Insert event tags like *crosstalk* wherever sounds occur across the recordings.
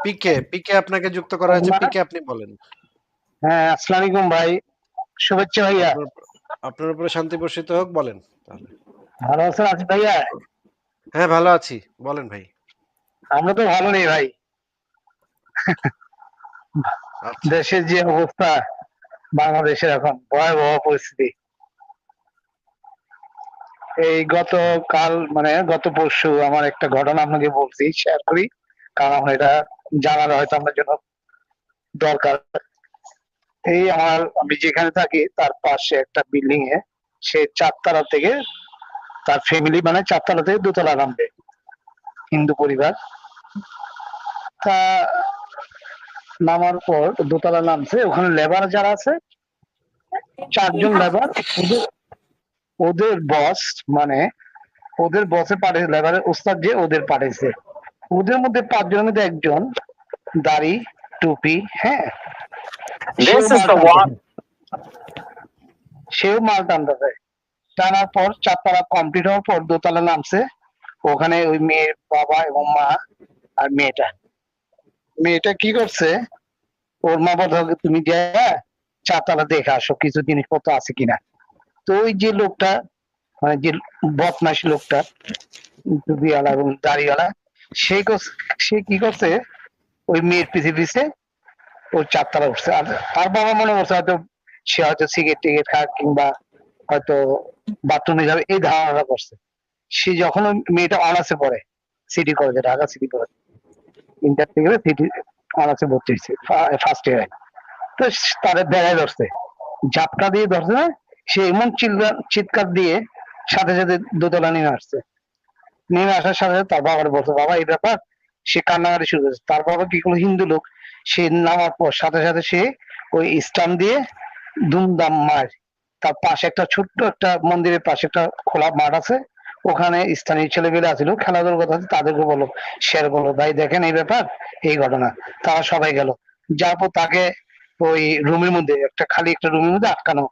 পিকে, পিকে আপনাকে যুক্ত করা হয়েছে। পিকে আপনি বলেন। হ্যাঁ, আসসালামু আলাইকুম ভাই। শুভেচ্ছা ভাইয়া। আপনার উপরে শান্তি বর্ষিত হোক বলেন তাহলে। ভালো আছেন আজিজ ভাইয়া? হ্যাঁ, ভালো আছি। বলেন ভাই। আমরা তো ভালো নেই ভাই। আচ্ছা। দেশের যে অবস্থা বাংলাদেশের এখন ভয়াবহ পরিস্থিতি। এই গতকাল মানে গত পরশু আমার একটা ঘটনা আপনাকে বলছি শেয়ার করি। কারণ এটা জানার হয়তো আমার জন্য দরকার। এই আমার, আমি যেখানে থাকি, তার পাশে একটা বিল্ডিং এ, সে চারতলা থেকে তার ফ্যামিলি মানে চারতলা থেকে দোতলা নামবে। হিন্দু পরিবার। তা নামার পর দোতলা নামছে, ওখানে লেবার যারা আছে, চারজন লেবার ওদের ওদের বস মানে ওদের বসে পাঠিয়েছে লেবারের ওস্তাদ যে ওদের পাঠিয়েছে। ওদের মধ্যে পাঁচজনের মধ্যে একজন দাড়ি, টুপি, হ্যাঁ? সেও মাল. টানতেছে। সেও মাল টানতেছে। টানার পর চারতলা কমপ্লিট হওয়ার পর দোতলা নামছে। ওখানে ওই মেয়ের বাবা এবং মা আর মেয়েটা। মেয়েটা কি করছে? ওর মা বলছে তুমি যায়া ৪ তলা দেখে আসো কিছু জিনিসপত্র আছে কিনা। তো ওই যে লোকটা মানে যে বদমাশ লোকটা টুপিওয়ালা এবং দাড়িওয়ালা সে সে কি করছে ওই মেয়ের পিছে পিছে ওই ৪ তলা উঠছে। আর তার বাবা মনে করছে হয়তো সে হয়তো সিগারেট-টিগারেট খায় কিংবা হয়তো বাথরুমে যাবে, এই ধারণাটা করছে। সে যখন মেয়েটা অনার্সে পড়ে, সিটি কলেজে, ঢাকা সিটি কলেজ। ইন্টার থেকে সিটি অনার্সে ভর্তি হয়েছে ফার্স্ট ইয়ারে। তো তাদের বেড়ায় ধরছে। ঝাপটা দিয়ে ধরছে না, সে এমন চিৎকার দিয়ে সাথে সাথে দোতলা নেমে আসছে। নেমে আসার সাথে সাথে তার বাবারে বলছে, বাবা, এই ব্যাপার? সে কান্নাকাটি শুরু করেছে। তার বাবা কি করল? হিন্দু লোক। সে নামার পর সাথে সাথে সে ওই স্টাম্প দিয়ে দুমদাম মার। তার পাশে একটা ছোট্ট একটা মন্দিরের পাশে একটা খোলা মাঠ আছে। ওখানে স্থানীয় ছেলেপেলে আছিল খেলাধুলার কথা তাদেরকে বলল, শেয়ার করল ভাই, দেখেন এই ব্যাপার, এই ঘটনা। তারা সবাই গেল। যার পর তাকে ওই রুমের মধ্যে, একটা খালি একটা রুমের মধ্যে আটকানো।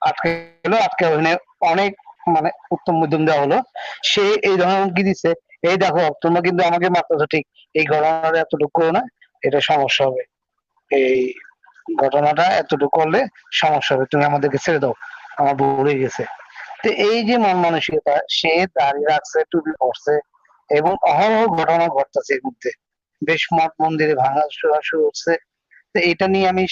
আটকে গেল। আটকে ওখানে অনেক মানে উত্তম মধ্যম দেওয়া হলো। সে এই ধরনের কি দিচ্ছে এই দেখো, তোমরা কিন্তু আমাকে মারতেছো, ঠিক এই ঘটনাটা এতটুকু করো না, এটা সমস্যা হবে। এই ঘটনাটা এতটুকু করলে সমস্যা হবে, তুমি আমাদেরকে ছেড়ে দাও, আমার ভুল গেছে। তো এই যে মন মানসিকতা, সে দাঁড়িয়ে রাখছে, টুপি পড়ছে এবং অহরহ ঘটনা ঘটতেছে এর মধ্যে। বেশ মঠ মন্দিরে ভাঙা শুরু হচ্ছে। তো এটা নিয়ে আমি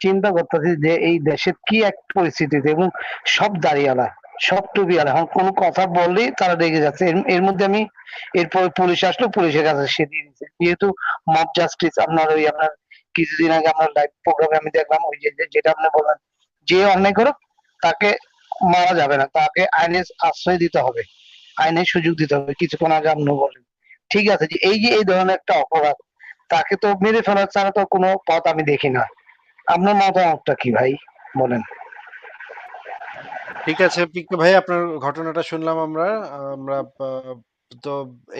চিন্তা করতেছি যে এই দেশের কি এক পরিস্থিতিতে এবং সব দাঁড়িয়ালা সব টুপিওয়ালা এখন কোনো কথা বললেই তারা রেগে যাচ্ছে। এর- মধ্যে আমি এরপর পুলিশ আসলো, পুলিশের কাছে সে দিয়ে দিচ্ছে যেহেতু মব জাস্টিস আপনার ওই আপনার কিছুদিন আগে আপনার লাইভ প্রোগ্রামে আমি দেখলাম ওই যেটা আপনি বললেন, যে অন্যায় করুক, তাকে মারা যাবে না। তাকে আইনের আশ্রয় দিতে হবে। আইনের সুযোগ দিতে হবে। কিছুক্ষণ আগে আপনি বলেন ঠিক আছে যে এই যে, এই ধরনের একটা অপরাধ, তাকে তো মেরে ফেলার ছাড়া তো কোনো পথ আমি দেখি না। আপনার মতামতটা কি ভাই? বলেন। ঠিক আছে পিকে ভাই আপনার ঘটনাটা শুনলাম আমরা। আমরা তো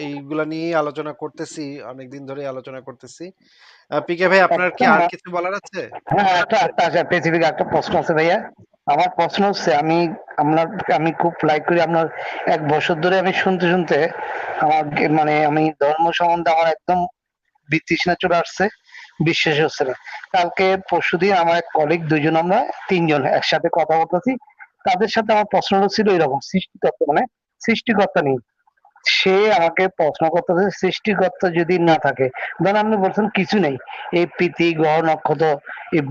এইগুলা নিয়ে আলোচনা করতেছি। অনেকদিন ধরে আলোচনা করতেছি। পিকে ভাই আপনার কি আর কিছু বলার আছে? হ্যাঁ একটা একটা আছে স্পেসিফিক একটা প্রশ্ন আছে ভাইয়া আমার প্রশ্ন হচ্ছে আমি আপনার আমি খুব লাইক করি আপনার এক বছর ধরে আমি শুনতে শুনতে আমার গে- মানে আমি ধর্ম সম্বন্ধে আমার একদম বিতৃষ্ণা চলে আসছে বিশ্বাস হচ্ছে না কালকে পরশুদিন আমার এক কলিগ দুজন আমরা তিনজন একসাথে কথা বলতেছি তাদের সাথে আমার প্রশ্নটা ছিল এরকম সৃষ্টিকর্তা মানে সৃষ্টিকর্তা নেই। সে আমাকে প্রশ্ন করতেছে সৃষ্টিকর্তা যদি না থাকে ধরেন আপনি বলছেন কিছু নেই। এই পৃথিবী গ্রহ নক্ষত্র এই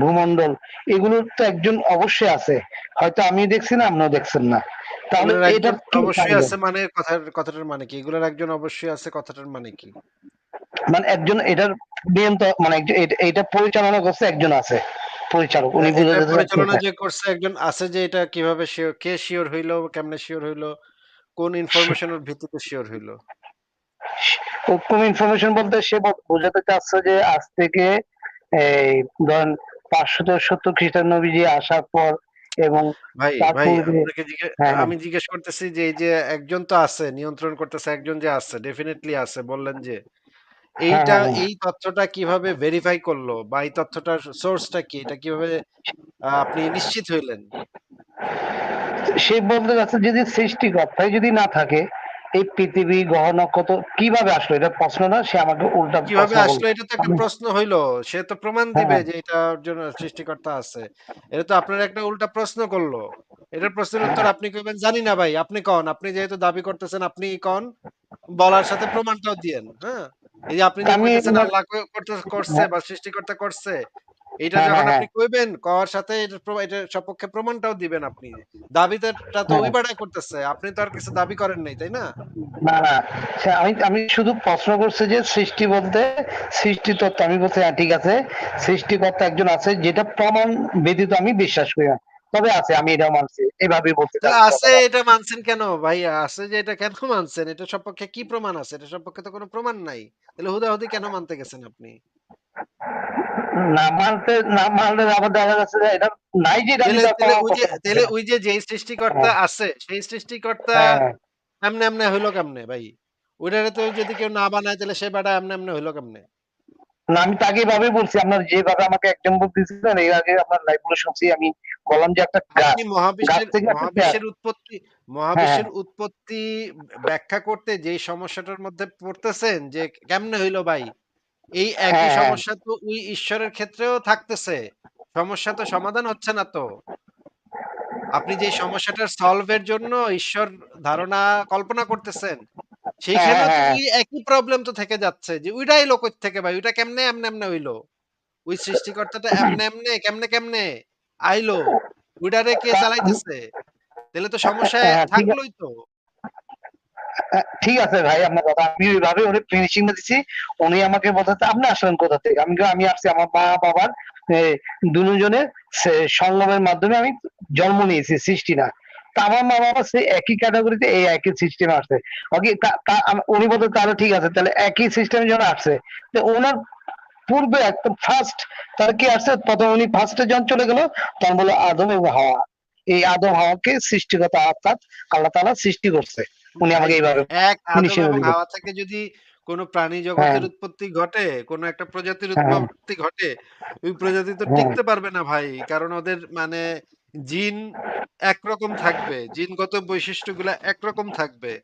ভূমণ্ডল এগুলোর তো একজন অবশ্যই আছে। হয়তো আমি দেখছি না আপনিও দেখছেন না। তাহলে এটা অবশ্যই আছে মানে কথার কথাটার মানে কি? এগুলোর একজন অবশ্যই আছে কথাটার মানে কি? মানে একজন এটার নিয়ন্ত্রণ মানে এটা পরিচালনা করছে একজন আছে। পরিচালক উনি পরিচালনা যে করছে একজন আছে যে এটা কীভাবে শিওর কে শিওর হইল, কেমনে শিওর হইল, কোন ইনফরমেশনের ভিত্তিতে শিওর হইল? কোন ইনফরমেশন বলতে সে বোঝাতে চাচ্ছে যে আজ থেকে এই ধরেন পাঁচশত সত্তর খ্রিস্টান নবীজি আসার পর এবং ভাই ভাই হ্যাঁ, হ্যাঁ। আমি জিজ্ঞেস করতেছি যে এই যে একজন তো আছে নিয়ন্ত্রণ করতেছে একজন যে আছে ডেফিনিটলি আছে বললেন যে এইটা হ্যাঁ, হ্যাঁ। এই তথ্যটা কীভাবে ভেরিফাই করল বা এই তথ্যটার সোর্সটা কি এটা কীভাবে আপনি নিশ্চিত হইলেন? সে বলতে যাচ্ছে যদি সৃষ্টিকর্তাই যদি না থাকে এই পৃথিবী গ্রহ নক্ষত্র কীভাবে আসলো? এটা প্রশ্ন না সে আমাকে উল্টা কীভাবে আসলো? এটা তো একটা প্রশ্ন হইল। সে তো প্রমাণ দিবে হ্যাঁ। যে এটার জন্য সৃষ্টিকর্তা আছে। এটা তো আপনার একটা উল্টা প্রশ্ন করল। এটার প্রশ্নের উত্তর আপনি কইবেন জানি না ভাই আপনি কন? আপনি যেহেতু দাবি করতেছেন আপনি কন? বলার সাথে প্রমাণটাও দিয়েন। হ্যাঁ? এই যে আপনি যে আমি আল্লাহ করতে- করছে হ্যাঁ। বা সৃষ্টিকর্তা করছে এটা হ্যাঁ, যখন হ্যাঁ, আপনি কইবেন কওয়ার সাথে এটার এটার সপক্ষে প্রমাণটাও দিবেন আপনি। দাবিটা তো। ওই বাড়াই করতেছে আপনি তো আর কিছু দাবি করেন নাই তাই না? না না। আমি আমি শুধু প্রশ্ন করছি যে সৃষ্টি বলতে সৃষ্টি তত্ত্ব আমি বলছি হ্যাঁ ঠিক আছে। সৃষ্টিকর্তা একজন আছে যেটা প্রমাণ ব্যতীত আমি বিশ্বাস করি না। তবে আছে আমি এটাও মানছি এভাবে বলতে চাই আছে এটা মানছেন কেন? ভাই আছে যে এটা কেন মানছেন? এটা সপক্ষে কি প্রমাণ আছে? এটা সপক্ষে তো কোনো প্রমাণ নাই। তাহলে হুদাহুদি কেন মানতে গেছেন আপনি? না মানতে না মানলে আবার দেখা যাচ্ছে যে এটা নাই যে এটা তাহলে ওই যে যেই সৃষ্টিকর্তা আছে সেই সৃষ্টিকর্তা হ্যাঁ, এমনে এমনে হইল কেমনে ভাই? ওইটারে তো যদি কেউ না বানায় তাহলে সে বেটা এমনে এমনে হইল কেমনে? না আমি তাকে এভাবে বলছি আপনার যেভাবে আমাকে এক্সাম্পল দিয়েছিলেন এর আগে আপনার লাইভগুলো শুনছি আমি বললাম যে একটা গাছ মহাবিশ্বের থেকে মহাবিশ্বের উৎপত্তি মহাবিশ্বের উৎপত্তি ব্যাখ্যা করতে যে সমস্যাটার মধ্যে পড়তেছেন যে কেমনে হইল ভাই? এই একই হ্যাঁ, হ্যাঁ। সমস্যা তো ওই ঈশ্বরের ক্ষেত্রেও থাকতেছে সমস্যা তো সমাধান হচ্ছে না তো। আপনি যে সমস্যাটার সলভের জন্য ঈশ্বর ধারণা কল্পনা করতেছেন সেইখানে হ্যাঁ, হ্যাঁ। একই প্রবলেম তো থেকে যাচ্ছে যে ওইটাই লোক থেকে ভাই? ওইটা কেমনে এমনে এমনে হইল? ওই সৃষ্টিকর্তাটা এমনে এমনে কেমনে কেমনে? আইলো? ওইটারে কে চালাইতেছে? তাহলে তো সমস্যা হ্যাঁ। থাকলোই তো। ঠিক আছে ভাই আপনার কথা আমি ওইভাবে ওরে ফিনিশিং দিচ্ছি উনি আমাকে বলতে আপনি আসলেন কোথা থেকে? আমি আমি আসছি আমার মা বাবার দুজনের সে- সঙ্গমের মাধ্যমে আমি জন্ম নিয়েছি সৃষ্টি না। আমার মা বাবা সেই একই ক্যাটাগরিতে এই একই সিস্টেম আসছে উনি বলতে তাহলে ঠিক আছে তাহলে একই সিস্টেম যখন আসছে তো ওনার পূর্বে একদম ফার্স্ট তার কি আসছে প্রথম উনি ফার্স্টে যখন চলে গেল তখন বলো আদম এবং হাওয়া এই আদম হাওয়াকে সৃষ্টিগত অর্থাৎ আল্লাহ তাআলা সৃষ্টি করছে উনি আমাকে এইভাবে এক আদম। হাওয়া থেকে যদি কোনো প্রাণী জগতের হ্যাঁ। উৎপত্তি ঘটে কোন একটা প্রজাতির হ্যাঁ। উৎপত্তি ঘটে ওই প্রজাতি তো হ্যাঁ। টিকতে পারবে না ভাই কারণ ওদের মানে জিন একরকম থাকবে, জিনগত বৈশিষ্ট্যগুলা একরকম থাকবে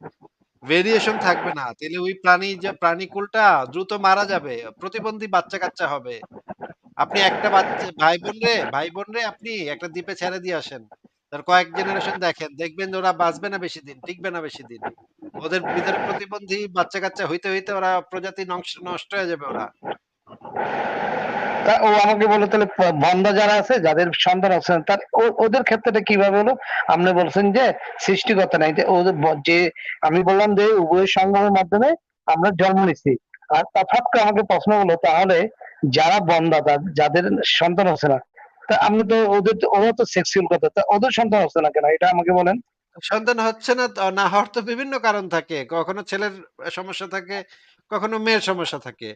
ভেরিয়েশন থাকবে না। তাহলে ওই প্রাণী যে প্রাণীকুলটা দ্রুত মারা যাবে, প্রতিবন্ধী বাচ্চা কাচ্চা হবে। আপনি একটা বাচ্চা ভাই বোন রে ভাই বোন রে আপনি একটা দ্বীপে ছেড়ে দিয়ে আসেন। তার কয়েক জেনারেশন দেখেন, দেখবেন ওরা বাঁচবে না বেশি দিন টিকবে না বেশি দিন ওদের ভিতরে প্রতিবন্ধী বাচ্চা কাচ্চা হইতে হইতে ওরা প্রজাতি নষ্ট- নষ্ট হয়ে যাবে ওরা। তা ও আমাকে বলে তাহলে বন্ধা যারা আছে, যাদের সন্তান আছে, তার ওদের ক্ষেত্রে কীভাবে হলো? আপনি বলছেন যে, সৃষ্টিকর্তা নাই। যে, আমি বললাম যে, উভয় সঙ্গমের মাধ্যমে আমরা জন্ম নিচ্ছি আর তফাৎ করে আমাকে প্রশ্ন হলো তাহলে যারা বন্ধা যাদের সন্তান হচ্ছে না, তা আমি তো ওদের, ওরা তো সেক্সুয়াল কথা, তা ওদের সন্তান হচ্ছে না কেন? এটা আমাকে বলেন। সন্তান হচ্ছে না না হওয়ার তো বিভিন্ন কারণ থাকে। কখনো ছেলের সমস্যা থাকে, কখনো মেয়ের সমস্যা থাকে।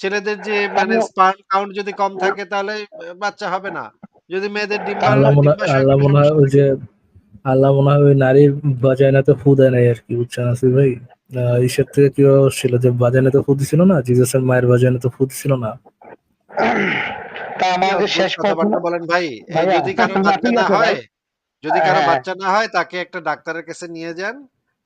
ছেলেদের যে মানে স্পার্ম কাউন্ট যদি কম থাকে তাহলে বাচ্চা হবে না। যদি মেয়েদের ডিম্বাশয় আল্লাহ মনে হয় ওই যে আল্লাহ মনে হয় ওই নারীর বাজাইনাতে ফু দেয় নাই আর কি বুঝছেন আসিফ ভাই? ঈশ্বর থেকে কি ছিল যে বাজাইনাতে ফু দিছিল না? জিজাসের মায়ের বাজাইনাতে ফু দিছিল না? তা আমাকে শেষ কথাবার্তা বলেন ভাই। যদি কারও বাচ্চা না হয় যদি কারও। বাচ্চা না হয় তাকে একটা ডাক্তারের কাছে নিয়ে যান।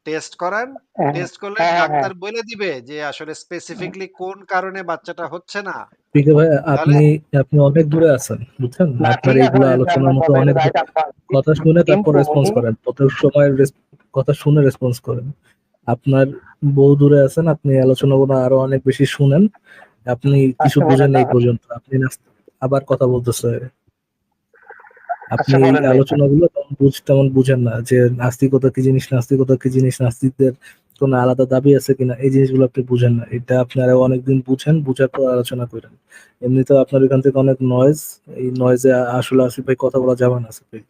টেস্ট করান হ্যাঁ, টেস্ট করলে হ্যাঁ, হ্যাঁ, ডাক্তার বলে দিবে যে আসলে স্পেসিফিকলি কোন কারণে বাচ্চাটা হচ্ছে না। পিকে ভাই আপনি আপনি অনেক দূরে আছেন বুঝছেন? আপনার এইগুলো আলোচনার মতো অনেক কথা শুনে তারপর রেসপন্স করেন। প্রত্যেক সময় কথা শুনে রেসপন্স করেন। আপনার বহু দূরে আছেন আপনি আলোচনাগুলো আরও অনেক বেশি শুনেন। আপনি কিছু আচ্ছা, বুঝেন এই পর্যন্ত। আপনি আবার কথা বলতেছে। আপনি আচ্ছা, এই আলোচনাগুলো তেমন বুঝ তেমন বুঝেন না যে নাস্তিকতা কি জিনিস নাস্তিকতা কি জিনিস নাস্তিকদের কোনো আলাদা দাবি আছে কিনা এই জিনিসগুলো আপনি বুঝেন না এটা আপনারা অনেকদিন বুঝেন বুঝার পর আলোচনা করেন এমনিতে আপনার এখান থেকে অনেক নয়েজ এই নয়েজে আসলে আসিফ ভাই কথা বলা যাবে না আসিফ ভাই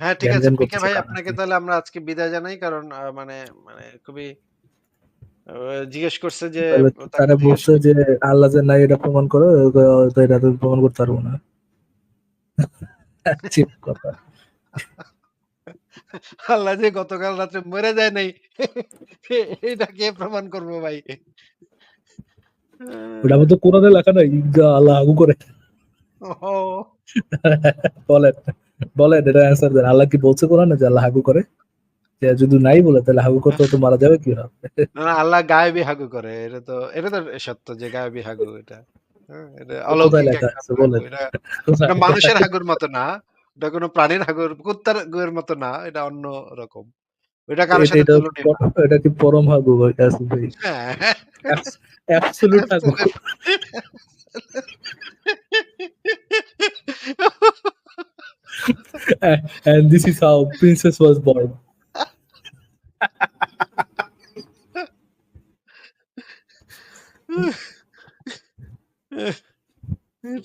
হ্যাঁ ঠিক আছে পিকে ভাই আপনাকে তাহলে আমরা আজকে বিদায় জানাই কারণ মানে মানে খুবই জিজ্ঞেস করছে যে তারা বলছে যে আল্লাহ যে নাই এটা প্রমাণ করো এটা তুমি প্রমাণ করতে পারব না *laughs* কথা। আল্লাহ যে গতকাল রাত্রে মরে যায় নাই এটা কে প্রমাণ করব ভাই? ওটা মধ্যে কোরআনে লেখা নাই আল্লাহ আগু করে। বলেন বলেন এটা অ্যান্সার দেন। আল্লাহ কি বলছে কোরআনে যে আল্লাহ আগু করে? যে যদি নাই বলে তাহলে হাগু করতে তো মারা যাবে কি হবে না, না, আল্লাহ গায়েবী হাগু করে এটা তো এটা তো সত্য যে গায়েবী হাগু এটা। হ্যাঁ, এটা এটা এটা মানুষের হাগুর মতো না এটা কোনো প্রাণীর হাগুর কুত্তার হাগুর মতো না এটা অন্য রকম। ওটা কারোর এটা সাথে এটা তুলনীয় এটা কি পরম হাগু ভাই? আসিফ ভাই হ্যাঁ। অ্যাবসলিউট হাগু। *laughs* And this is how princess was born.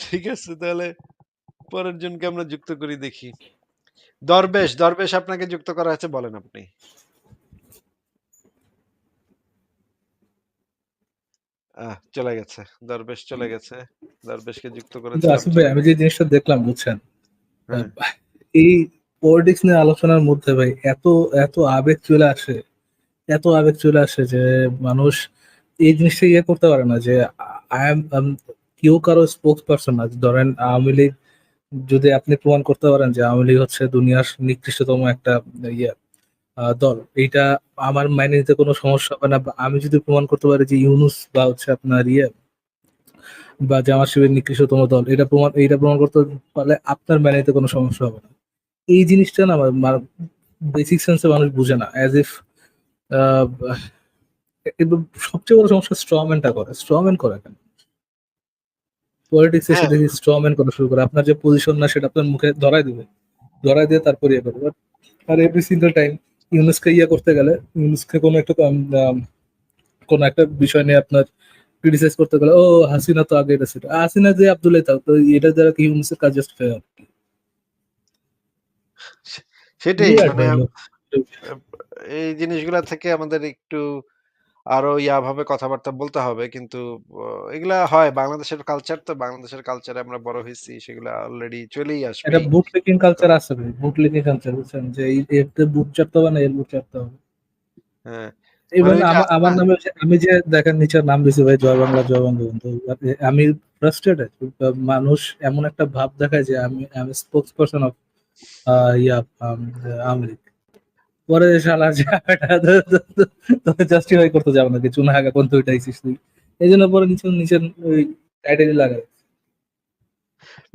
ঠিক আছে তাহলে পরের জনকে আমরা যুক্ত করি দেখি। দরবেশ দরবেশ আপনাকে যুক্ত করা হয়েছে বলেন আপনি। চলে গেছে দরবেশ চলে গেছে দরবেশকে যুক্ত আসিফ ভাই আমি যে জিনিসটা দেখলাম বুঝছেন? হ্যাঁ। এই পলিটিক্স নিয়ে আলোচনার মধ্যে ভাই এত এত আবেগ চলে আসে এত আবেগ চলে আসে যে মানুষ এই জিনিসটা ইয়ে করতে পারে না যে আই এম কেউ কারও স্পোক্স পারসন না ধরেন আওয়ামী লীগ যদি আপনি প্রমাণ করতে পারেন যে আওয়ামী লীগ হচ্ছে দুনিয়ার নিকৃষ্টতম একটা ইয়ে দল, এইটা আমার মাইনে নিতে কোনো সমস্যা হবে না। আমি যদি প্রমাণ করতে পারি যে ইউনুস বা হচ্ছে আপনার ইয়ে বা জামা শিবির নিকৃষ্টতম দল, এটা প্রমাণ, এইটা প্রমাণ করতে পারলে আপনার মেনে নিতে কোনো সমস্যা হবে না। এই জিনিসটা না আমার বেসিক সেন্সে মানুষ বুঝে না। অ্যাজ ইফ সবচেয়ে বড় সমস্যা স্ট্রম্যানটা করে। স্ট্রম্যান করে কেন? পলিটিক্স এসে। দেখি স্ট্রম্যান করা শুরু করে। আপনার যে পজিশন না সেটা আপনার মুখে ধরাই দিবে। ধরাই দিয়ে তারপর ইয়ে করবে। আর এভরি সিঙ্গেল টাইম ইউনুসকে ইয়ে করতে গেলে ইউনুসকে কোনো একটা কোনো একটা বিষয় নিয়ে আপনার ক্রিটিসাইজ করতে গেলে ও হাসিনা তো আগে এটা ছিল। হাসিনা যে আব্দুল্লাহ তো এটা দ্বারা কি ইউনুসের কাজ জাস্টিফাই হবে সেটাই মানে এই জিনিসগুলা থেকে আমাদের একটু আরও ইয়া ভাবে কথাবার্তা বলতে হবে। কিন্তু এগুলা হয়। বাংলাদেশের কালচার তো বাংলাদেশের কালচারে আমরা বড় হয়েছি সেগুলা অলরেডি চলেই আসবে। এটা বুট লেকিং কালচার আছে ভাই। বুট লেকিং কালচার বুঝছেন? যে এই এতে বুট চাপতে হবে না এর বুট চাপতে হবে। হ্যাঁ। যে আমার নামে আমি যে দেখেন নিচের নাম দিছি ভাই জয় বাংলা জয় বঙ্গবন্ধু। আমি ফ্রাস্ট্রেটেড মানুষ এমন একটা ভাব দেখায় যে আমি আমি স্পোক্স পারসন অফ ইয়া লীগ পরে শালা জাস্টিফাই করতে যাব চুনা হাগা কোন তুই। এই জন্য পরে নিচে নিচের ওই টাইটেলই লাগায়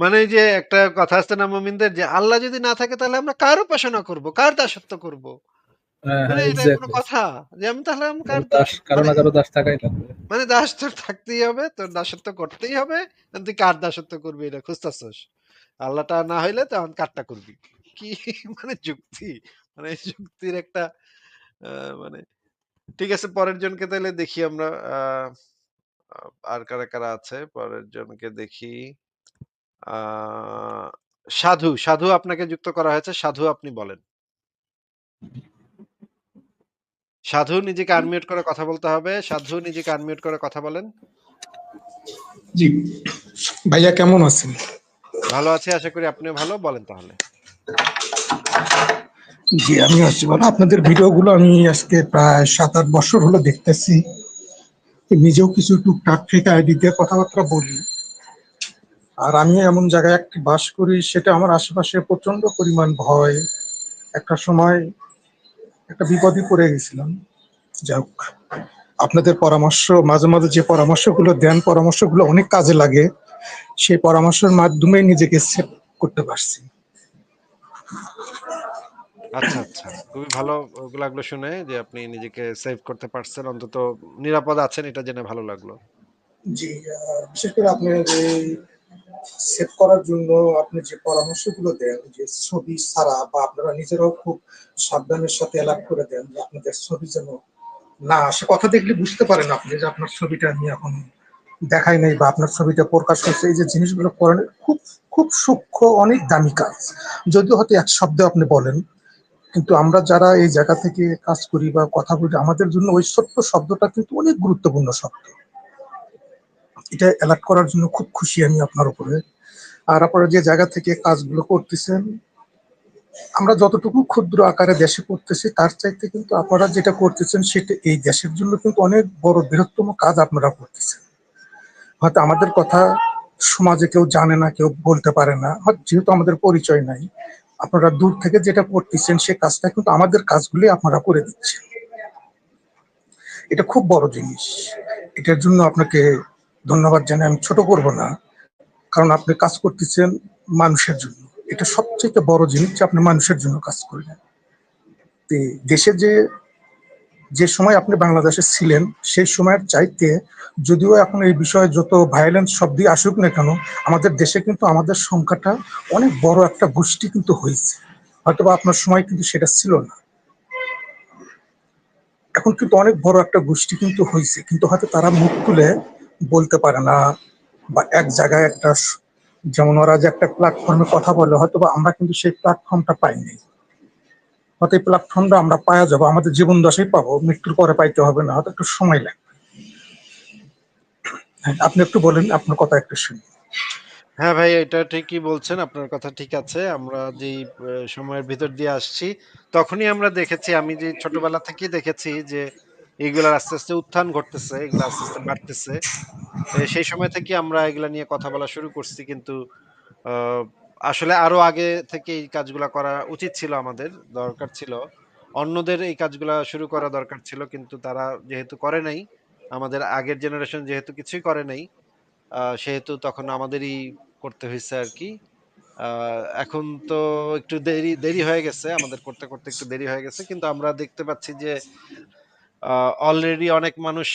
মানে যে একটা কথা আছে না মোমিনদের যে আল্লাহ যদি না থাকে তাহলে আমরা কার উপাসনা করব? কার দাসত্ব করব? হ্যাঁ মানে হ্যাঁ এটা কোনো এক্স্যাক্টলি কথা? যে আমি তাহলে আমি কার দাস মানে কারও দাস থাকাই লাগবে। মানে দাস তোর থাকতেই হবে তোর দাসত্ব করতেই হবে তুই কার দাসত্ব করবি এটা খুঁজতেছস? আল্লাহটা না হইলে তখন কারটা করবি? কি *laughs* মানে যুক্তি? মানে যুক্তির একটা মানে ঠিক আছে পরের জনকে তাহলে দেখি আমরা আর কারা কারা আছে। পরের জনকে দেখি সাধু সাধু আপনাকে যুক্ত করা হয়েছে সাধু আপনি বলেন। সাধু নিজেকে আনমিউট করে কথা বলতে হবে সাধু নিজেকে আনমিউট করে কথা বলেন। জি। ভাইয়া কেমন আছেন? ভালো আছি আশা করি আপনিও ভালো বলেন তাহলে। জি আমি আছি ভালো আপনাদের ভিডিওগুলো আমি আজকে প্রায় সাত আট বছর হলো দেখতেছি। নিজেও কিছু টুকটাক থেকে আইডি দিয়ে কথাবার্তা বলি। আর আমি এমন জায়গায় একটি বাস করি, সেটা আমার আশেপাশে প্রচণ্ড পরিমাণ ভয়। একটা সময় একটা বিপদে পড়ে গেছিলাম। যাই হোক, আপনাদের পরামর্শ, মাঝে মাঝে যে পরামর্শগুলো দেন, পরামর্শগুলো অনেক কাজে লাগে। সেই পরামর্শের মাধ্যমে নিজেকে সেভ করতে পারছি। আচ্ছা আচ্ছা। খুবই ভালো লাগল শুনে যে আপনি নিজেকে সেভ করতে পারছেন। অন্তত নিরাপদ আছেন, এটা জেনে ভালো লাগল। জি বিশেষ করে আপনি যে সেভ করার জন্য আপনি যে পরামর্শগুলো দেন, যে ছবি ছাড়া বা আপনারা নিজেরাও খুব সাবধানের সাথে অ্যালার্ট করে দেন যে আপনাদের ছবি যেন না আসে। কথা দেখলে বুঝতে পারেন আপনি যে আপনার ছবিটা আমি এখন দেখাই নাই বা আপনার ছবিটা প্রকাশ করছে এই যে জিনিসগুলো করেন, খুব খুব সূক্ষ্ম, অনেক দামি কাজ। যদিও হয়তো এক শব্দে আপনি বলেন কিন্তু আমরা যারা এই জায়গা থেকে কাজ করি বা কথা বলি, আমাদের জন্য ওই ছোট্ট শব্দটা কিন্তু অনেক গুরুত্বপূর্ণ শব্দ। এটা অ্যালার্ট করার জন্য খুব খুশি আমি আপনার উপরে। আর আপনারা যে জায়গা থেকে কাজগুলো করতেছেন, আমরা যতটুকু ক্ষুদ্র আকারে দেশে করতেছি, তার চাইতে কিন্তু আপনারা যেটা করতেছেন, সেটা এই দেশের জন্য কিন্তু অনেক বড় বৃহত্তম কাজ আপনারা করতেছেন। হয়তো আমাদের কথা সমাজে কেউ জানে না, কেউ বলতে পারে না যেহেতু আমাদের পরিচয় নাই আপনারা দূর থেকে যেটা করতেছেন, সে কাজটা কিন্তু আমাদের কাজগুলি আপনারা করে দিচ্ছেন। এটা খুব বড় জিনিস। এটার জন্য আপনাকে ধন্যবাদ জানাই। আমি ছোট করব না, কারণ আপনি কাজ করতেছেন মানুষের জন্য। এটা সবচেয়ে বড় জিনিস যে আপনি মানুষের জন্য কাজ করলেন। দেশে যে যে সময় আপনি বাংলাদেশে ছিলেন, সেই সময়ের চাইতে যদিও এখন এই বিষয়ে যত ভায়োলেন্স শব্দই আসুক না কেন, আমাদের দেশে কিন্তু আমাদের সংখ্যাটা অনেক বড় একটা গোষ্ঠী কিন্তু হয়েছে। হয়তো বা আপনার সময় কিন্তু সেটা ছিল না। এখন কিন্তু অনেক বড় একটা গোষ্ঠী কিন্তু হয়েছে, কিন্তু হয়তো তারা মুখ তুলে বলতে পারে না, বা এক জায়গায় একটা যেমন ওরা যে একটা প্ল্যাটফর্মে কথা বলে হয়তো বা আমরা কিন্তু সেই প্ল্যাটফর্মটা পাইনি। হয়তো এই প্ল্যাটফর্মটা আমরা পাওয়া যাব আমাদের জীবন দশাই পাবো মৃত্যুর পরে পাইতে হবে না হয়তো একটু সময় লাগবে। হ্যাঁ, আপনি একটু বলেন আপনার কথা একটু শুনি। হ্যাঁ ভাই এটা ঠিকই বলছেন আপনার কথা ঠিক আছে আমরা আহ, সময়ের ভিতর দিয়ে আসছি তখনই আমরা দেখেছি আমি যে ছোটবেলা থেকেই দেখেছি যে এগুলার আস্তে আস্তে উত্থান ঘটতেছে এগুলো আস্তে আস্তে বাড়তেছে। সেই সময় থেকে আমরা এগুলা নিয়ে কথা বলা শুরু করছি কিন্তু আসলে আরও আগে থেকে এই কাজগুলা করা উচিত ছিল আমাদের, দরকার ছিল। অন্যদের এই কাজগুলা শুরু করা দরকার ছিল, কিন্তু তারা যেহেতু করে নাই, আমাদের আগের জেনারেশন যেহেতু কিছুই করে নাই সেহেতু তখন আমাদেরই করতে হয়েছে আর কি। এখন তো একটু দেরি দেরি হয়ে গেছে, আমাদের করতে করতে একটু দেরি হয়ে গেছে, কিন্তু আমরা দেখতে পাচ্ছি যে অলরেডি অনেক মানুষ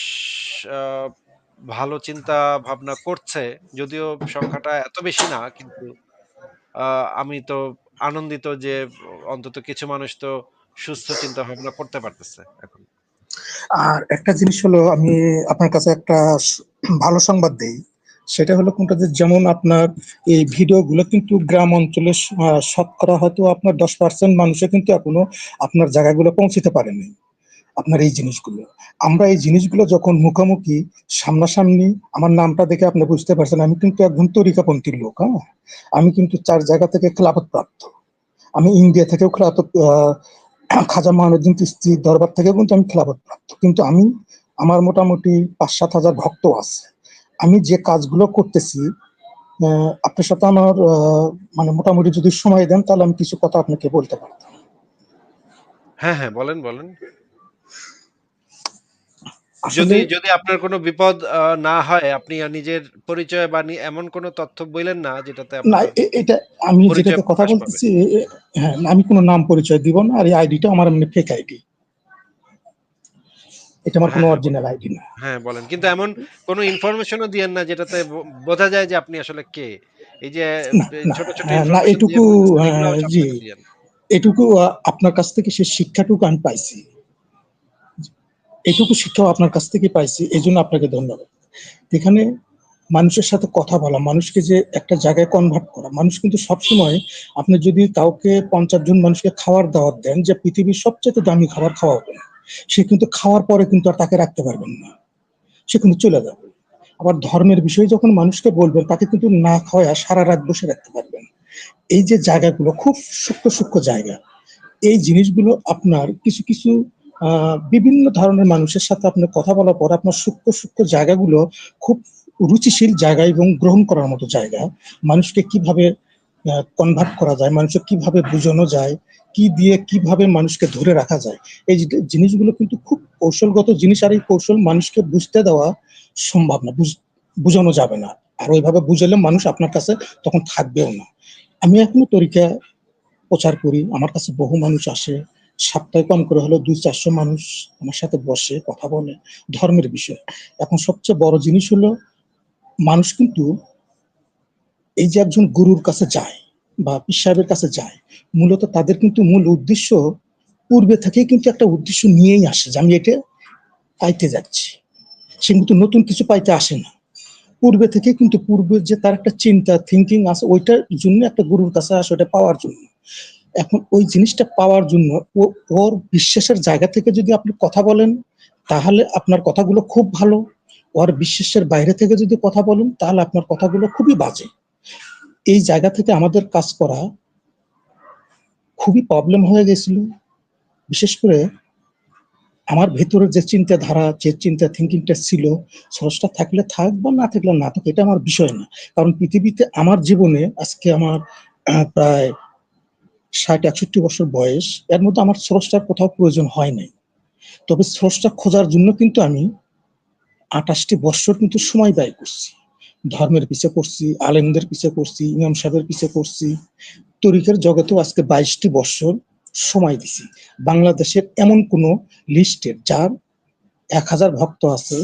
ভালো চিন্তা ভাবনা করছে, যদিও সংখ্যাটা এত বেশি না, কিন্তু আমি তো আনন্দিত যে অন্তত কিছু মানুষ তো সুস্থ চিন্তা ভাবনা করতে পারতেছে এখন। আর একটা জিনিস হলো, আমি আপনার কাছে একটা ভালো সংবাদ দেই। সেটা হলো কোনটা যে যেমন আপনার এই ভিডিওগুলো কিন্তু গ্রাম অঞ্চলে শতকরা হয়তো আপনার দশ পার্সেন্ট মানুষে কিন্তু এখনও আপনার জায়গাগুলো পৌঁছতে পারেনি। আপনার এই জিনিসগুলো। আমরা এই জিনিসগুলো যখন মুখোমুখি, সামনাসামনি, আমার নামটা দেখে আপনি বুঝতে পারছেন, আমি কিন্তু একজন তরিকাপন্থীর লোক হ্যাঁ? আমি কিন্তু চার জায়গা থেকে খেলাফত প্রাপ্ত আমি ইন্ডিয়া থেকেও খেলাফত *clears throat* খাজা মাহনুদ্দিন চিস্তি দরবার থেকে কিন্তু আমি খেলাফত প্রাপ্ত কিন্তু আমি, আমার মোটামুটি পাঁচ সাত হাজার ভক্ত আছে। আমি যে কাজগুলো করতেছি আপনার সাথে আমার মানে মোটামুটি যদি সময় দেন, তাহলে আমি কিছু কথা আপনাকে বলতে পারতাম। হ্যাঁ হ্যাঁ বলেন বলেন। যদি যদি আপনার কোনো বিপদ না হয় আপনি নিজের পরিচয় বা এমন কোনো তথ্য বললেন না যেটাতে না এটা আমি যেটাতে কথা বলতেছি হ্যাঁ আমি কোনো নাম পরিচয় দিব না আর এই আইডিটা আমার এমনি ফেক আইডি। এটা আমার কোনো হ্যাঁ, হ্যাঁ, অরিজিনাল আইডি না। হ্যাঁ বলেন। কিন্তু এমন কোনো ইনফরমেশনও দিয়েন না যেটাতে বোঝা যায় যে আপনি আসলে কে? এই যে ছোট ছোট হ্যাঁ, না, এটুকু, হ্যাঁ, জি। এটুকু আপনার কাছ থেকে সে শিক্ষাটুকু আমি পাইছি। এটুকু শিক্ষাও আপনার কাছ থেকে পাইছি এই জন্য আপনাকে ধন্যবাদ। এখানে মানুষের সাথে কথা বলা, মানুষকে যে একটা জায়গায় কনভার্ট করা, মানুষ কিন্তু সবসময় আপনি যদি কাউকে পঞ্চাশ জন মানুষকে খাওয়ার দাওয়াত দেন যে পৃথিবীর সবচেয়ে দামি খাবার খাওয়াবেন সে কিন্তু খাওয়ার পরে কিন্তু আর তাকে রাখতে পারবেন না, সে কিন্তু চলে যাবে। আবার ধর্মের বিষয়ে যখন মানুষকে বলবেন, তাকে কিন্তু না খাওয়া সারা রাত বসে রাখতে পারবেন। এই যে জায়গাগুলো, খুব সূক্ষ্ম সূক্ষ্ম জায়গা, এই জিনিসগুলো আপনার কিছু কিছু বিভিন্ন ধরনের মানুষের সাথে আপনার কথা বলার পর আপনার সূক্ষ্ম সূক্ষ্ম জায়গাগুলো খুব রুচিশীল জায়গা এবং গ্রহণ করার মতো জায়গা। মানুষকে কীভাবে কনভার্ট করা যায়, মানুষকে কীভাবে বোঝানো যায়, কি দিয়ে কীভাবে মানুষকে ধরে রাখা যায়, এই জিনিসগুলো কিন্তু খুব কৌশলগত জিনিস আর এই কৌশল মানুষকে বুঝতে দেওয়া সম্ভব না, বুঝ- বোঝানো যাবে না। আর ওইভাবে বুঝালে মানুষ আপনার কাছে তখন থাকবেও না। আমি এখনও তরিকা প্রচার করি, আমার কাছে বহু মানুষ আসে সপ্তাহে কম করে হলো দুই চারশো মানুষ আমার সাথে বসে কথা বলে ধর্মের বিষয়ে। এখন সবচেয়ে বড় জিনিস হলো, মানুষ কিন্তু এই যে একজন গুরুর কাছে যায় বা পীর সাহেবের কাছে যায়, মূলত তাদের কিন্তু মূল উদ্দেশ্য পূর্বে থেকেই কিন্তু একটা উদ্দেশ্য নিয়েই আসে যে আমি এটা পাইতে যাচ্ছি। সে কিন্তু নতুন কিছু পাইতে আসে না। পূর্বে থেকে কিন্তু পূর্বে যে তার একটা চিন্তা থিঙ্কিং আছে, ওইটার জন্য একটা গুরুর কাছে আসে ওটা পাওয়ার জন্য। এখন ওই জিনিসটা পাওয়ার জন্য ওর বিশ্বাসের জায়গা থেকে যদি আপনি কথা বলেন, তাহলে আপনার কথাগুলো খুব ভালো। ওর বিশ্বাসের বাইরে থেকে যদি কথা বলেন, তাহলে আপনার কথাগুলো খুবই বাজে। এই জায়গা থেকে আমাদের কাজ করা খুবই প্রবলেম হয়ে গেছিল। বিশেষ করে আমার ভেতরের যে চিন্তাধারা, যে চিন্তা থিঙ্কিংটা ছিল সরসটা থাকলে থাক বা না থাকলে না থাক, এটা আমার বিষয় না। কারণ পৃথিবীতে আমার জীবনে আজকে আমার প্রায় ষাট, একষট্টি বছর বয়স, এর মধ্যে আমার স্রষ্টার কোথাও প্রয়োজন হয় নাই। তবে স্রষ্টা খোঁজার জন্য কিন্তু আমি আঠাশটি বছর কিন্তু সময় ব্যয় করছি। ধর্মের পিছে করছি আলেমদের পিছে করছি ইমাম সাহেবের পিছে করছি তরিকের জগতেও আজকে বাইশটি বছর সময় দিছি। বাংলাদেশের এমন কোনো লিস্টের যার এক হাজার ভক্ত আছে,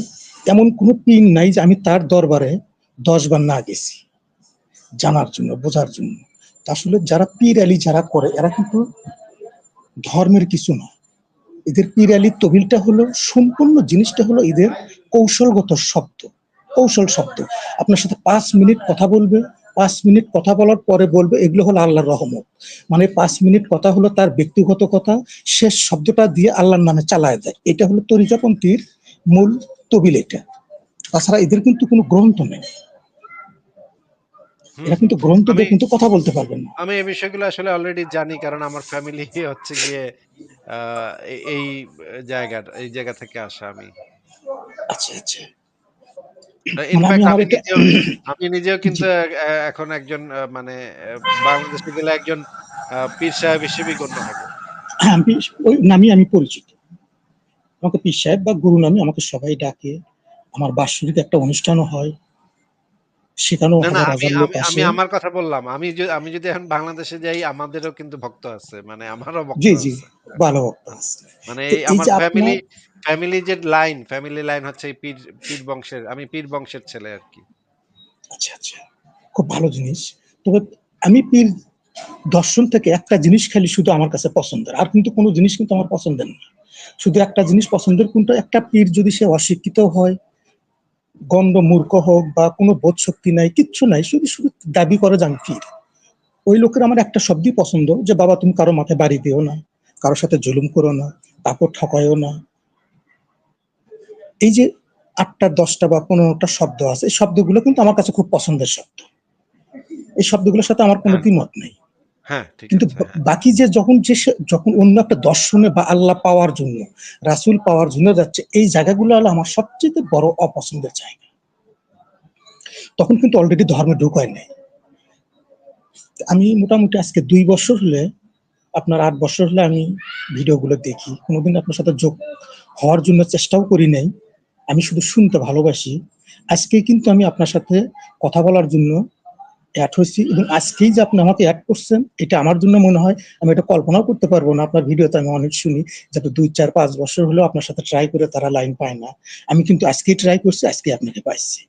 এমন কোনো পিন নাই যে আমি তার দরবারে দশ বার না গেছি। জানার জন্য, বোঝার জন্য। আসলে যারা পীর আলী যারা করে, এরা কিন্তু ধর্মের কিছু না। এদের পীর আলী তবিলটা হলো, সম্পূর্ণ জিনিসটা হলো এদের কৌশলগত শব্দ। কৌশল শব্দ। আপনার সাথে পাঁচ মিনিট কথা বলবে, পাঁচ মিনিট কথা বলার পরে বলবে, এগুলো হলো আল্লাহর রহমত। মানে পাঁচ মিনিট কথা হলো তার ব্যক্তিগত কথা, শেষ শব্দটা দিয়ে আল্লাহর নামে চালায় দেয়। এটা হলো তরিকাপন্থীর মূল তবিল এটা। তাছাড়া এদের কিন্তু কোনো গ্রন্থ নেই। এরা কিন্তু গ্রন্থ দিয়ে আমি- কিন্তু কথা বলতে পারবেন না। আমি এই বিষয়গুলো আসলে অলরেডি জানি কারণ আমার ফ্যামিলি *laughs* হচ্ছে গিয়ে এই জায়গার এই জায়গা থেকে আসা আমি। আচ্ছা আচ্ছা। আমি নিজেও কিন্তু এখন একজন মানে বাংলাদেশে গেলে একজন পীর সাহেব হিসেবেই গণ্য হব। হ্যাঁ আমি ওই নামই আমি পরিচিত। আমাকে পীর সাহেব বা গুরু নামে আমাকে সবাই ডাকে। আমার বাৎসরিক একটা অনুষ্ঠানও হয়। সেখানেও আমি আমার কথা বললাম। আমি আমি যদি এখন বাংলাদেশে যাই আমাদেরও কিন্তু ভক্ত আছে। মানে আমারও ভক্ত জি ভালো ভক্ত আছে। মানে আমার ফ্যামিলি ফ্যামিলি যে লাইন ফ্যামিলি লাইন হচ্ছে পীর পীর বংশের আমি পীর বংশের ছেলে আর কি। আচ্ছা আচ্ছা। খুব ভালো জিনিস। তবে আমি পীর দর্শন থেকে একটা জিনিস খালি শুধু আমার কাছে পছন্দের। আর কিন্তু কোনো জিনিস কিন্তু আমার পছন্দের না। শুধু একটা জিনিস পছন্দের কোনটা একটা পীর যদি সে অশিক্ষিত হয় গণ্ড মূর্খ হোক বা কোনো বোধ শক্তি নাই কিচ্ছু নাই শুধু শুধু দাবি করে যে আমি পীর ওই লোকের আমার একটা শব্দই পছন্দ যে বাবা তুমি কারও মাথায় বাড়ি দিও না কারোর সাথে জুলুম করো না তারপর ঠকায়ও না। এই যে আটটা দশটা বা পনেরোটা শব্দ আছে এই শব্দগুলো কিন্তু আমার কাছে খুব পছন্দের শব্দ। এই শব্দগুলোর সাথে আমার কোনো হ্যাঁ। দ্বিমত নেই। কিন্তু আছে বা- হ্যাঁ। বাকি যে যখন যে যখন অন্য একটা দর্শনে বা আল্লাহ পাওয়ার জন্য রাসূল পাওয়ার জন্য যাচ্ছে এই জায়গাগুলো হলো আমার সবচেয়ে বড় অপছন্দের জায়গা। তখন কিন্তু অলরেডি ধর্মে ঢুকায় নেই। আমি মোটামুটি আজকে দুই বছর হলে আপনার আট বছর হলে আমি ভিডিওগুলো দেখি। কোনোদিন আপনার সাথে যোগ হওয়ার জন্য চেষ্টাও করি নাই। আমি শুধু শুনতে ভালোবাসি। আজকে কিন্তু আমি আপনার সাথে কথা বলার জন্য অ্যাড হয়েছি এবং আজকেই যে আপনি আমাকে অ্যাড করছেন, এটা আমার জন্য মনে হয় আমি এটা কল্পনাও করতে পারব না। আপনার ভিডিওতে আমি অনেক শুনি যাতে দুই, চার, পাঁচ বছর হলেও আপনার সাথে ট্রাই করে তারা লাইন পায় না। আমি কিন্তু আজকেই ট্রাই করছি আজকে আপনাকে পাইছি।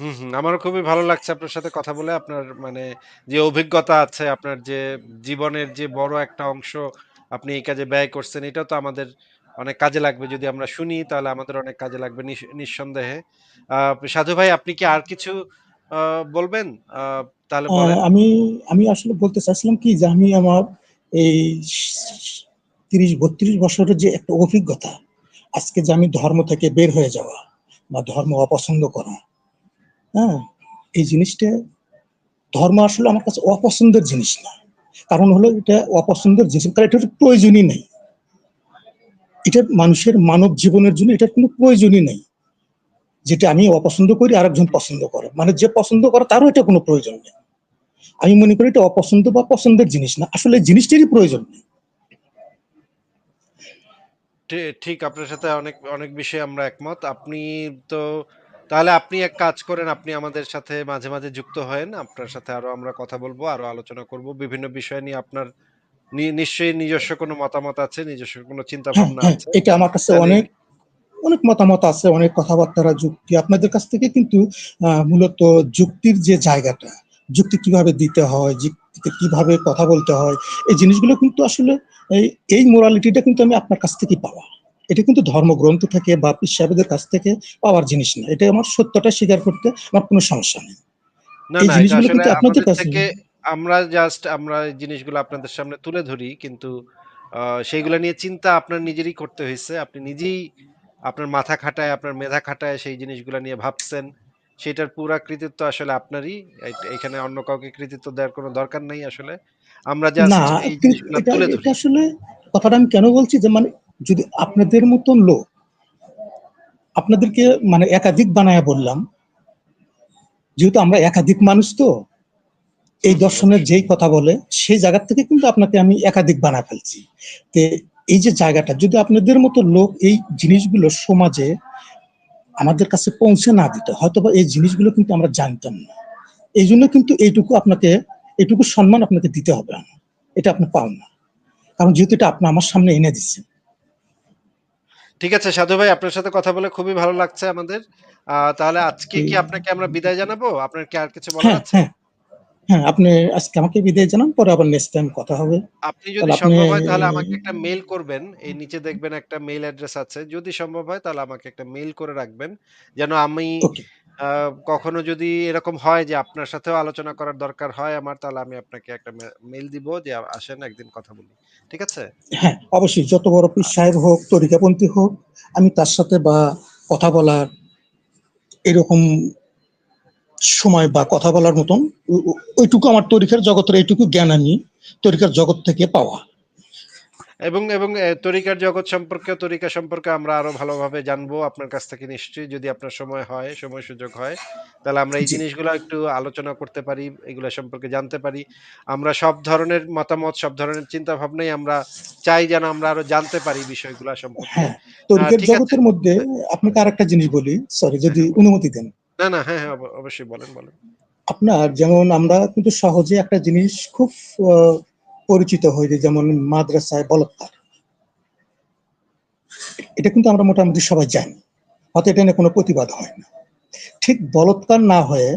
হুম হুম, আমারও খুবই ভালো লাগছে আপনার সাথে কথা বলে। আপনার মানে যে অভিজ্ঞতা আছে, আপনার যে জীবনের যে বড় একটা অংশ আপনি এই কাজে ব্যয় করছেন, এটাও তো আমাদের অনেক কাজে লাগবে। যদি আমরা শুনি, তাহলে আমাদের অনেক কাজে লাগবে নিঃসন্দেহে। সাধু ভাই, আপনি কি আর কিছু বলবেন? তাহলে আমি আমি আসলে বলতে চাচ্ছিলাম কি যে আমি আমার এই তিরিশ বত্রিশ বছরের যে একটা অভিজ্ঞতা আজকে যে আমি ধর্ম থেকে বের হয়ে যাওয়া বা ধর্ম অপছন্দ করা হ্যাঁ? এই জিনিসটা ধর্ম আসলে আমার কাছে অপছন্দের জিনিস না। কারণ হলো এটা অপছন্দের জিনিস কারণ এটা প্রয়োজনই নেই। এটা মানুষের মানব জীবনের জন্য এটার কোনো প্রয়োজনই নেই। যেটা আমি অপছন্দ করি আরেকজন পছন্দ করে। মানে যে পছন্দ করে তারও এটা কোনো প্রয়োজন নেই। আমি মনে করি এটা অপছন্দ বা পছন্দের জিনিস না। আসলে জিনিসটারই প্রয়োজন নেই। ঠিক আপনার সাথে অনেক অনেক বিষয়ে আমরা একমত। আপনি তো তাহলে আপনি এক কাজ করেন আপনি আমাদের সাথে মাঝে মাঝে যুক্ত হয়েন। আপনার সাথে আরও আমরা কথা বলব আরও আলোচনা করব। বিভিন্ন বিষয় নিয়ে আপনার নিশ্চয়ই নিজস্ব কোনো মতামত আছে নিজস্ব কোনো চিন্তা হ্যাঁ ভাবনা হ্যাঁ আছে। এটা আমার কাছে অনেক অনেক মতামত আছে অনেক কথাবার্তা যুক্তি। আপনাদের কাছ থেকে কিন্তু মূলত যুক্তির যে জায়গাটা যুক্তি কীভাবে দিতে হয় যুক্তিতে কীভাবে কথা বলতে হয় এই জিনিসগুলো কিন্তু আসলে এই মোরালিটিটা কিন্তু আমি আপনার কাছ থেকেই পাওয়া। এটা কিন্তু ধর্মগ্রন্থ থেকে বা পীর সাহেবদের কাছ থেকে পাওয়ার জিনিস না। এটা আমার সত্যটা স্বীকার করতে আমার কোনো সমস্যা নেই। এই জিনিসগুলো কিন্তু আপনাদের কাছে- থেকে আমরা জাস্ট আমরা জিনিসগুলো আপনাদের সামনে তুলে ধরি। কিন্তু আহ, সেইগুলো নিয়ে চিন্তা আপনার নিজেরই করতে হয়েছে। আপনি নিজেই আপনার মাথা খাটায় আপনার মেধা খাটায় সেই জিনিসগুলো নিয়ে ভাবছেন সেটার পুরা কৃতিত্ব আসলে আপনারই। এখানে অন্য কাউকে কৃতিত্ব দেওয়ার কোনো দরকার নাই আসলে। আমরা জাস্ট এই জিনিসগুলো তুলে ধরি আসলে কথাটা আমি কেন বলছি যে মানে যদি আপনাদের মতন লোক আপনাদেরকে মানে একাধিক বানায় বললাম যেহেতু আমরা একাধিক মানুষ তো এই দর্শনের যেই কথা বলে সেই জায়গা থেকে কিন্তু আপনাকে আমি একাধিক বানা ফেলছি। তে এই যে জায়গাটা যদি আপনাদের মতো লোক এই জিনিসগুলো সমাজে আমাদের কাছে পৌঁছে না দিত হয়তোবা এই জিনিসগুলো কিন্তু আমরা জানতাম না এই জন্য কিন্তু এইটুকু আপনাকে এইটুকু সম্মান আপনাকে দিতে হবে। এটা আপনি পান না কারণ যেহেতু এটা আপনি আমার সামনে এনে দিচ্ছেন ঠিক আছে সাধু ভাই আপনার সাথে কথা বলে খুবই ভালো লাগছে আমাদের। তাহলে আজকে কি আপনাকে আমরা বিদায় জানাব? আপনার কি আর কিছু বলার হ্যাঁ আছে? হ্যাঁ আপনি আজকে আমাকে বিদায় জানান পরে আবার নেক্সট টাইম কথা হবে আপনি যদি সম্ভব হয় তাহলে আমাকে একটা মেইল করবেন। এই নিচে দেখবেন একটা মেইল অ্যাড্রেস আছে। যদি সম্ভব হয় তাহলে আমাকে একটা মেইল করে রাখবেন। যেন আমি কখনো যদি এরকম হয় যে আপনার সাথেও আলোচনা করার দরকার হয় আমার তাহলে আমি আপনাকে একটা মেইল দিব যে আসেন একদিন কথা বলি। ঠিক আছে? হ্যাঁ অবশ্যই যত বড় পীর সাহেব হোক তরিকাপন্থী হোক আমি তার সাথে বা কথা বলার এরকম সময় বা কথা বলার মতন ওইটুকু আমার তরিকার জগতের এইটুকু জ্ঞান আমি তরিকার জগৎ থেকে পাওয়া এবং এবং তরিকার জগৎ সম্পর্কে তরিকা সম্পর্কে আমরা আরও ভালোভাবে জানব আপনার কাছ থেকে নিশ্চয়ই যদি আপনার সময় হয়, সময় সুযোগ হয়। তাহলে আমরা এই জিনিসগুলো একটু আলোচনা করতে পারি, এগুলা সম্পর্কে জানতে পারি। আমরা সব ধরনের মতামত, সব ধরনের চিন্তা ভাবনাই আমরা চাই যেন আমরা আরও জানতে পারি বিষয়গুলা সম্পর্কে। হ্যাঁ তরিকার জগতের মধ্যে আপনাকে আরেকটা জিনিস বলি সরি যদি অনুমতি দেন না, না, হ্যাঁ, হ্যাঁ, অবশ্যই বলেন, বলেন। আপনার যেমন আমরা কিন্তু সহজে একটা জিনিস খুব পরিচিত হই যেমন মাদ্রাসায় বলৎকার এটা কিন্তু আমরা মোটামুটি সবাই জানি হয়তো এটা নিয়ে কোনো প্রতিবাদ হয় না ঠিক বলৎকার না হয়ে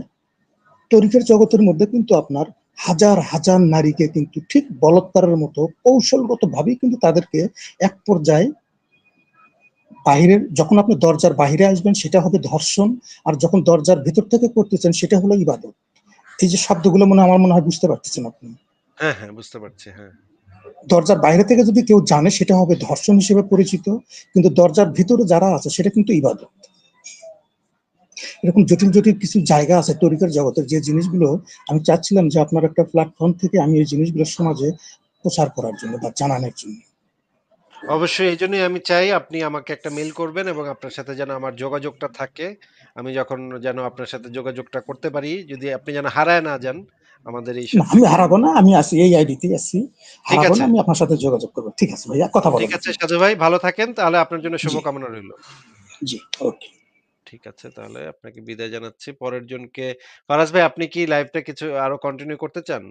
তরিকের জগতের মধ্যে কিন্তু আপনার হাজার হাজার নারীকে কিন্তু ঠিক বলৎকারের মতো কৌশলগত ভাবেই কিন্তু তাদেরকে এক পর্যায়ে বাইরের যখন আপনি দরজার বাইরে আসবেন সেটা হবে ধর্ষণ আর যখন দরজার ভিতর থেকে করতেছেন সেটা হলো ইবাদত এই যে শব্দগুলো মনে আমার মনে হয় বুঝতে পারতেছেন আপনি হ্যাঁ, হ্যাঁ, বুঝতে পারছি। হ্যাঁ। দরজার বাইরে থেকে যদি কেউ জানে সেটা হবে ধর্ষণ হিসেবে পরিচিত কিন্তু দরজার ভিতরে যারা আছে সেটা কিন্তু ইবাদত এরকম জটিল জটিল কিছু জায়গা আছে তরিকার জগতের যে জিনিসগুলো আমি চাচ্ছিলাম যে আপনার একটা প্ল্যাটফর্ম থেকে আমি এই জিনিসগুলো সমাজে প্রচার করার জন্য বা জানানোর জন্য অবশ্যই এইজন্যই আমি চাই আপনি আমাকে একটা মেইল করবেন এবং আপনার সাথে যেন আমার যোগাযোগটা থাকে। আমি যখন যেন আপনার সাথে যোগাযোগটা করতে পারি, যদি আপনি যেন হারায় না যান আমাদের এই আমি হারাবো না আমি আছি এই আইডিতেই আছি ঠিক হারাবো আছে। না আমি আপনার সাথে যোগাযোগ করব ঠিক আছে ভাইয়া কথা বলো ঠিক আছে সাধু ভাই ভালো থাকেন। তাহলে আপনার জন্য। শুভকামনা রইল। জি ওকে ঠিক আছে তাহলে আপনাকে বিদায় জানাচ্ছি। পরের জনকে ফারাজ ভাই আপনি কি লাইভটা কিছু আরও কন্টিনিউ করতে চান?